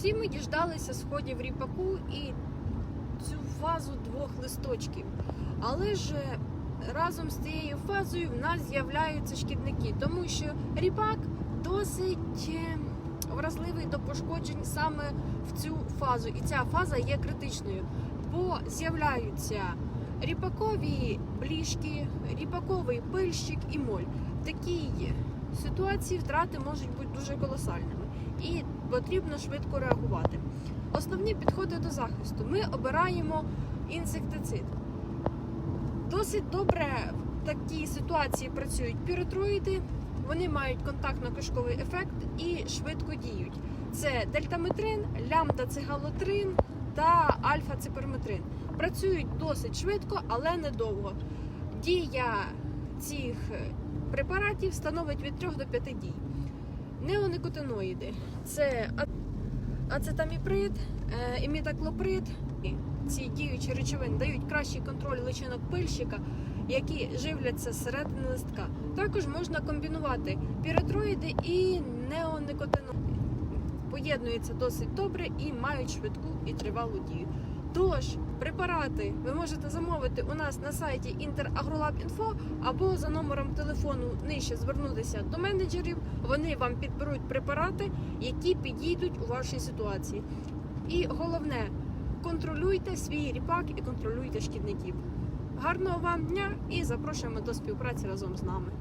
Всі ми діждалися сходів ріпаку і цю фазу двох листочків. Але ж е, разом з цією фазою в нас з'являються шкідники, тому що ріпак досить е, вразливий до пошкоджень саме в цю фазу. І ця фаза є критичною, бо з'являються ріпакові бліжки, ріпаковий пильщик і моль. В такій ситуації втрати можуть бути дуже колосальними і потрібно швидко реагувати. Основні підходи до захисту. Ми обираємо інсектицид. Досить добре в такій ситуації працюють піротроїди. Вони мають контактно-кишковий ефект і швидко діють. Це дельтаметрин, лямда-цигалотрин та альфа-циперметрин. Працюють досить швидко, але недовго. Дія цих препаратів становить від 3 до 5 дій. Неоникотиноїди це ацетаміприд, е, імітаклоприд. Ці діючі речовини дають кращий контроль личинок пильщика, які живляться зсередини листка. Також можна комбінувати піретроїди і неоникотиноїди. Поєднуються досить добре і мають швидку і тривалу дію. Тож, препарати ви можете замовити у нас на сайті InterAgroLab.info або за номером телефону нижче звернутися до менеджерів. Вони вам підберуть препарати, які підійдуть у вашій ситуації. І головне, контролюйте свій ріпак і контролюйте шкідників. Гарного вам дня і запрошуємо до співпраці разом з нами.